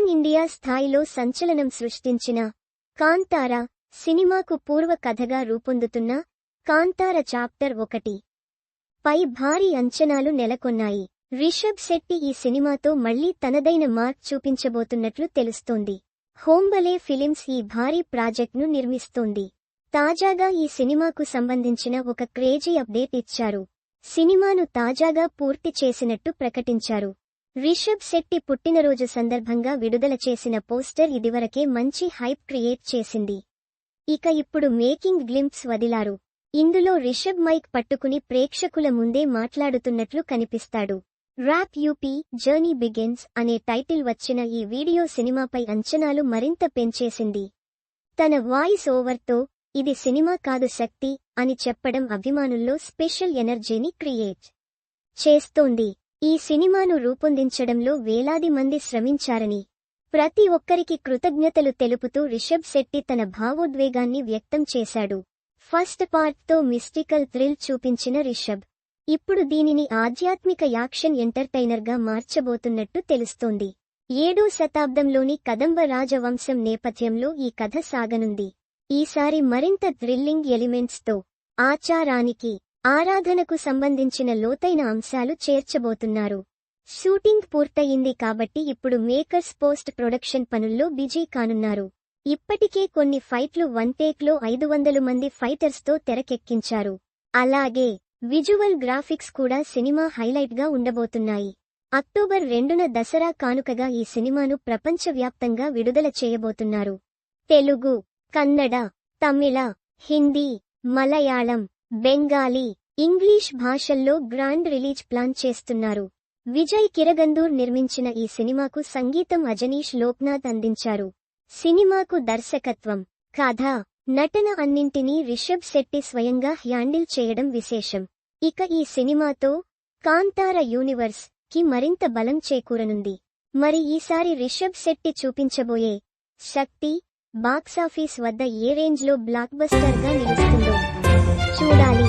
Pan India స్థాయిలో సంచలనం సృష్టించిన కాంతార సినిమాకు పూర్వ కథగా రూపొందుతున్న కాంతార చాప్టర్ ఒకటి. పై భారీ అంచనాలు నెలకొన్నాయి. రిషబ్ శెట్టి ఈ సినిమాతో మళ్ళీ తనదైన మార్క్ చూపించబోతున్నట్లు తెలుస్తోంది. హోంబలే ఫిలిమ్స్ ఈ భారీ ప్రాజెక్ట్ను నిర్మిస్తోంది. తాజాగా ఈ సినిమాకు సంబంధించిన ఒక క్రేజీ అప్డేట్ ఇచ్చారు. సినిమాను తాజాగా పూర్తి చేసినట్టు ప్రకటించారు. రిషబ్ శెట్టి పుట్టినరోజు సందర్భంగా విడుదల చేసిన పోస్టర్ ఇదివరకే మంచి హైప్ క్రియేట్ చేసింది. ఇక ఇప్పుడు మేకింగ్ గ్లింప్స్ వదిలారు. ఇందులో రిషబ్ మైక్ పట్టుకుని ప్రేక్షకుల ముందే మాట్లాడుతున్నట్లు కనిపిస్తాడు. ర్యాప్ యూపీ జర్నీ బిగిన్స్ అనే టైటిల్ వచ్చిన ఈ వీడియో సినిమాపై అంచనాలు మరింత పెంచేసింది. తన వాయిస్ ఓవర్తో ఇది సినిమా కాదు శక్తి అని చెప్పడం అభిమానుల్లో స్పెషల్ ఎనర్జీని క్రియేట్ చేస్తోంది. ఈ సినిమాను రూపొందించడంలో వేలాది మంది శ్రమించారని ప్రతి ఒక్కరికి కృతజ్ఞతలు తెలుపుతూ రిషబ్ శెట్టి తన భావోద్వేగాన్ని వ్యక్తం చేశాడు. ఫస్ట్ పార్ట్తో మిస్టికల్ థ్రిల్ చూపించిన రిషబ్ ఇప్పుడు దీనిని ఆధ్యాత్మిక యాక్షన్ ఎంటర్టైనర్గా మార్చబోతున్నట్టు తెలుస్తోంది. ఏడో శతాబ్దంలోని కదంబ రాజవంశం నేపథ్యంలో ఈ కథ సాగనుంది. ఈసారి మరింత థ్రిల్లింగ్ ఎలిమెంట్స్తో ఆచారానికి ఆరాధనకు సంబంధించిన లోతైన అంశాలు చేర్చబోతున్నారు. షూటింగ్ పూర్తయింది కాబట్టి ఇప్పుడు మేకర్స్ పోస్ట్ ప్రొడక్షన్ పనుల్లో బిజీ కానున్నారు. ఇప్పటికే కొన్ని ఫైట్లు వన్ టేక్లో ఐదు వందలు మంది ఫైటర్స్తో తెరకెక్కించారు. అలాగే విజువల్ గ్రాఫిక్స్ కూడా సినిమా హైలైట్గా ఉండబోతున్నాయి. అక్టోబర్ రెండున దసరా కానుకగా ఈ సినిమాను ప్రపంచవ్యాప్తంగా విడుదల చేయబోతున్నారు. తెలుగు కన్నడ తమిళ హిందీ మలయాళం బెంగాలీ ఇంగ్లీష్ భాషల్లో గ్రాండ్ రిలీజ్ ప్లాన్ చేస్తున్నారు. విజయ్ కిరగందూర్ నిర్మించిన ఈ సినిమాకు సంగీతం అజనీష్ లోక్నాథ్ అందించారు. సినిమాకు దర్శకత్వం కథ నటన అన్నింటినీ రిషబ్ శెట్టి స్వయంగా హ్యాండిల్ చేయడం విశేషం. ఇక ఈ సినిమాతో కాంతార యూనివర్స్కి మరింత బలం చేకూరనుంది. మరి ఈసారి రిషబ్ శెట్టి చూపించబోయే శక్తి బాక్సాఫీస్ వద్ద ఏ రేంజ్లో బ్లాక్ బస్టర్గా నిలుస్తుందో. చూడాలి.